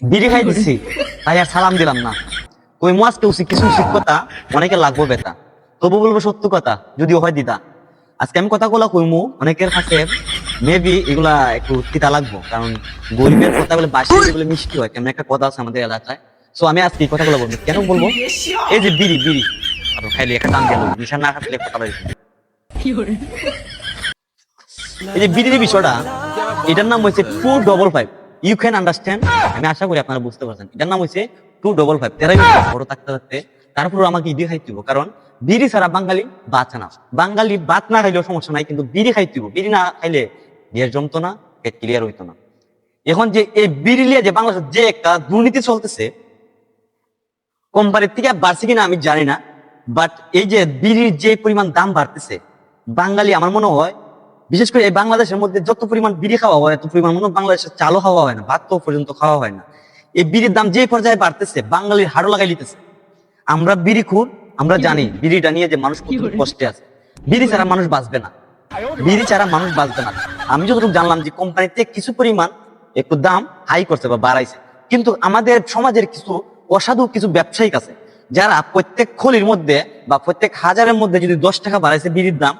বিড়ি খাই দিছি তাই আর সালাম দিলাম না। কই মাছকে উচিত কিছু কথা অনেকে লাগবো বেতা তবু বলব সত্য কথা যদিও হয় দিদা আজকে আমি কথা গুলা কইমু অনেকের কাছে মেবি এগুলা একটু তিতা লাগবো কারণ গরিবের কথা বলে বাসি বলে মিষ্টি হয় কেমন একটা কথা আছে আমাদের এলাকায়। সো আমি আজকে এই কথাগুলো বলব। কেন বলব? এই যে বিড়ি বিড়ি। আর খাইলে একটা টান গেল নিশা না খাইলে কথা বলব এই যে বিড়ির বিষয়টা এটার নাম হচ্ছে টু ডবল ফাইভ। আন্ডারস্ট্যান্ড আমি আশা করি আপনারা বুঝতে পারছেন। এটার নাম টু ডবল ফাইভ তেরাই বড় থাকতে থাকতে আমাকে কারণ বিড়ি ছাড়া বাঙালি বাত না। বাঙালি বাত না খাইলেও সমস্যা নাই, কিন্তু বিড়ি খাইতে বিড়ি না খাইলে বিয়ের জমতো না পেট ক্লিয়ার হইতো না। এখন যে এই বিড়িলিয়া যে বাংলাদেশ যে একটা দুর্নীতি চলতেছে, কোম্পানির থেকে বাড়ছে কিনা আমি জানি না বাট এই যে বিড়ির যে পরিমাণ দাম বাড়তেছে, বাঙালি আমার মনে হয় বিশেষ করে এই বাংলাদেশের মধ্যে যত পরিমাণ বিড়ি খাওয়া হয় এত পরিমাণ মনে বাংলাদেশের চালও খাওয়া হয় না ভাত তো পর্যন্ত খাওয়া হয় না। এই বিড়ির দাম যে পর্যায়ে বাড়তেছে বাঙালির হাড়ও লাগাই লিতেছে আমরা বিড়ি খুর আমরা জানি বিড়িটা নিয়ে যে মানুষ কত কষ্টে আছে। বিড়ি ছাড়া মানুষ বাঁচবে না। বিড়ি ছাড়া মানুষ বাঁচবে না। আমি যতটুকু জানলাম যে কোম্পানিতে কিছু পরিমাণ একটু দাম হাই করছে বা বাড়াইছে। কিন্তু আমাদের সমাজের কিছু অসাধু কিছু ব্যবসায়িক আছে যারা প্রত্যেক খলির মধ্যে বা প্রত্যেক হাজারের মধ্যে যদি দশ টাকা বাড়াইছে বিড়ির দাম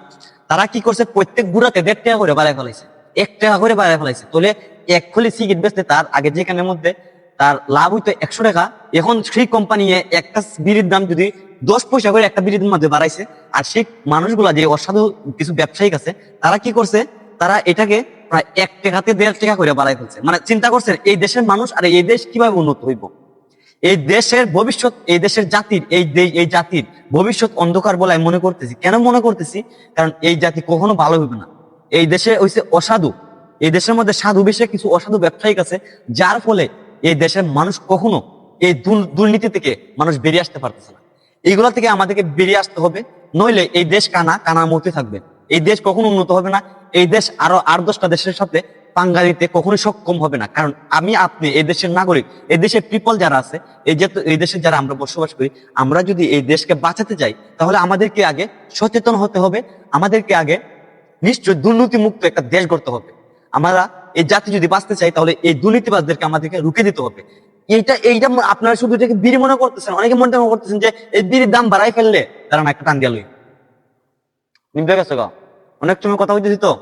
তারা কি করছে? প্রত্যেক গুড়াতে দেড় টাকা করে বাড়াই ফেলাইছে। এক টাকা করে বাড়াই ফেলাইছে। তাহলে এক খলি সিগারেট বেচতে তার আগে যেখানের মধ্যে তার লাভ হইতো একশো টাকা। এখন সেই কোম্পানি একটা বিড়ির দাম যদি দশ পয়সা করে একটা বিড়ির মধ্যে বাড়াইছে, আর সেই মানুষগুলা যে অসাধু কিছু ব্যবসায়িক আছে, তারা কি করছে? তারা এটাকে প্রায় এক টাকাতে দেড় টাকা করে বাড়াই ফেলছে। মানে চিন্তা করছেন, এই দেশের মানুষ আর এই দেশ কীভাবে উন্নত হইব? এই দেশের ভবিষ্যৎ, এই দেশের জাতির, এই এই জাতির ভবিষ্যৎ অন্ধকার বলে আমি মনে করতেছি। কেন মনে করতেছি? কারণ এই জাতি কখনো ভালো হবে না। এই দেশে হইছে অসাধু। এই দেশের মধ্যে সাধু বেশে কিছু অসাধু ব্যবসায়িক আছে, যার ফলে এই দেশের মানুষ কখনো এই দুর্নীতি থেকে মানুষ বেরিয়ে আসতে পারতেছে না। এইগুলা থেকে আমাদেরকে বেরিয়ে আসতে হবে, নইলে এই দেশ কানা, কানার মধ্যে থাকবে। এই দেশ কখনো উন্নত হবে না। এই দেশ আরও আট দশটা দেশের সাথে পাঙ্গালিতে কখনোই সক্ষম হবে না। কারণ আমি, আপনি, এই দেশের নাগরিক, এই দেশের পিপল যারা আছে, এই যে এই দেশে যারা আমরা বসবাস করি, আমরা যদি এই দেশকে বাঁচাতে চাই, তাহলে আমাদেরকে আগে সচেতন হতে হবে, আমাদেরকে আগে নিশ্চয় দুর্নীতি মুক্ত একটা দেশ করতে হবে। আমরা এই জাতি যদি বাঁচতে চাই, তাহলে এই দুর্নীতিবাজদেরকে আমাদেরকে রুখে দিতে হবে। এইটা এইটা আপনারা শুধু এটাকে বিড়ি মনে করতেছেন, অনেকে মনে করতেছেন যে এই বিড়ির দাম বাড়াই ফেললে তারা একটা টান নিবে গেছে গা। অনেক সময় কথা বলতেছি তো।